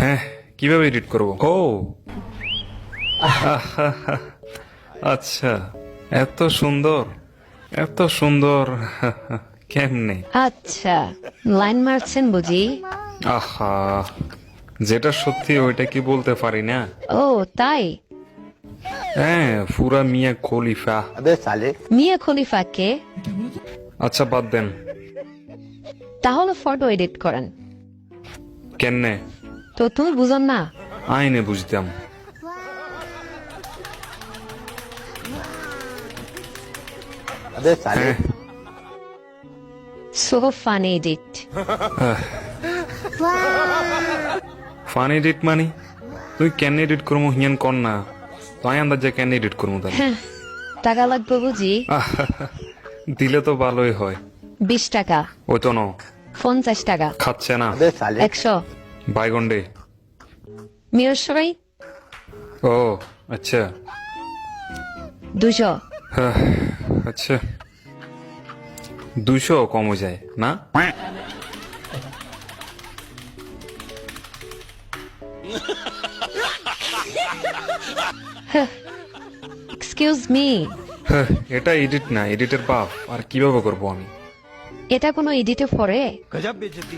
হ্যাঁ কীভাবে এডিট করব? ও। আচ্ছা এত সুন্দর এত সুন্দর কেমনে? আচ্ছা লাইন মারছেন বুঝি? আহা যেটা সত্যি ওইটা কি বলতে পারি না? ও তাই? হ্যাঁ ফুরা মিয়া খলিফা। মিয়া খলিফা কে? আচ্ছা বাদ দেন। তাহলে ফটো এডিট করেন। কেন তো তুমি বুঝান না আইনে বুঝতাম তুই এডিট করব কর না তাই করব টাকা লাগবে বুঝি দিলে তো ভালোই হয় বিশ টাকা ওই তো পঞ্চাশ টাকা খাচ্ছে না একশো বাইগন্ডে। মিরসরাই। ও আচ্ছা। দুশো। হ্যাঁ, আচ্ছা। দুশো কমও যায় না? হ্যাঁ, এক্সকিউজ মি হ্যাঁ, এটা এডিট না এডিটের বাপ আর কীভাবে করব আমি? এটা কোনো এডিটে পড়ে? গজব বেজতি।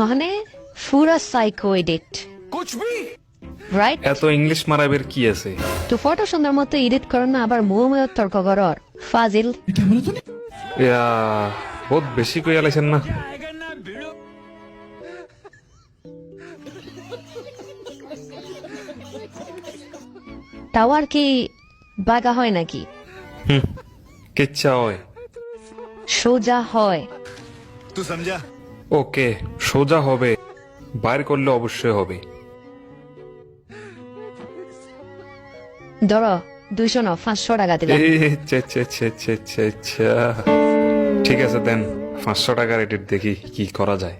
মানে পুরা সাইকো এডিট রাইট এত ইংলিশ মারাবের কি আছে? তো ফটো সুন্দর মতো এডিট করো না আবার মোহাম্মদ তর্ক করর। ফাজিল। ইয়া বহুত বেশি কই আলাইছেন না। টাওয়ার কি বাগা হয় নাকি? হুম কেচ্ছা হয়। সোজা হয়। ওকে সোজা হবে বাইর করলে অবশ্যই হবে ধরো দুইশো ন পাঁচশো টাকা দিলাম। এই, চে চে চে চে ঠিক আছে দেন পাঁচশো টাকা রেটের দেখি কি করা যায়।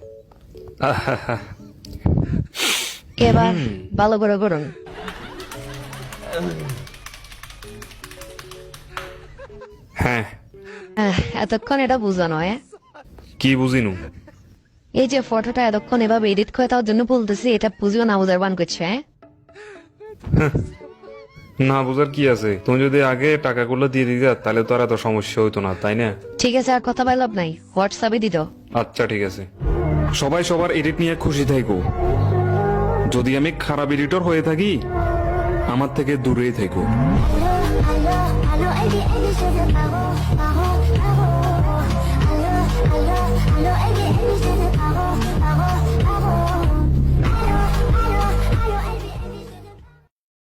এবার ভালো করে করুন হ্যাঁ। এতক্ষণ এটা বুঝা নয় কি বুঝিনু? এই যে ফটোটা এতক্ষণ এভাবে এডিট করে তার জন্য বলতেছি এটা বুঝিও না বুঝার বান করছে হ্যাঁ? না বুঝার কি আছে? তুমি যদি আগে টাকাগুলো দিয়ে দিতা তাহলে তো আর এত সমস্যা হইতো না তাই না? ঠিক আছে আর কথা বলাব নাই। হোয়াটসঅ্যাপে দিত আচ্ছা ঠিক আছে। সবাই সবার এডিট নিয়ে খুশি থাকো যদি আমি খারাপ এডিটর হয়ে থাকি আমার থেকে দূরেই থেকো Allo, Eddie, Eddie, je veux paro, paro, paro. Allo, allo, allo, Eddie, Eddie, je veux paro, paro.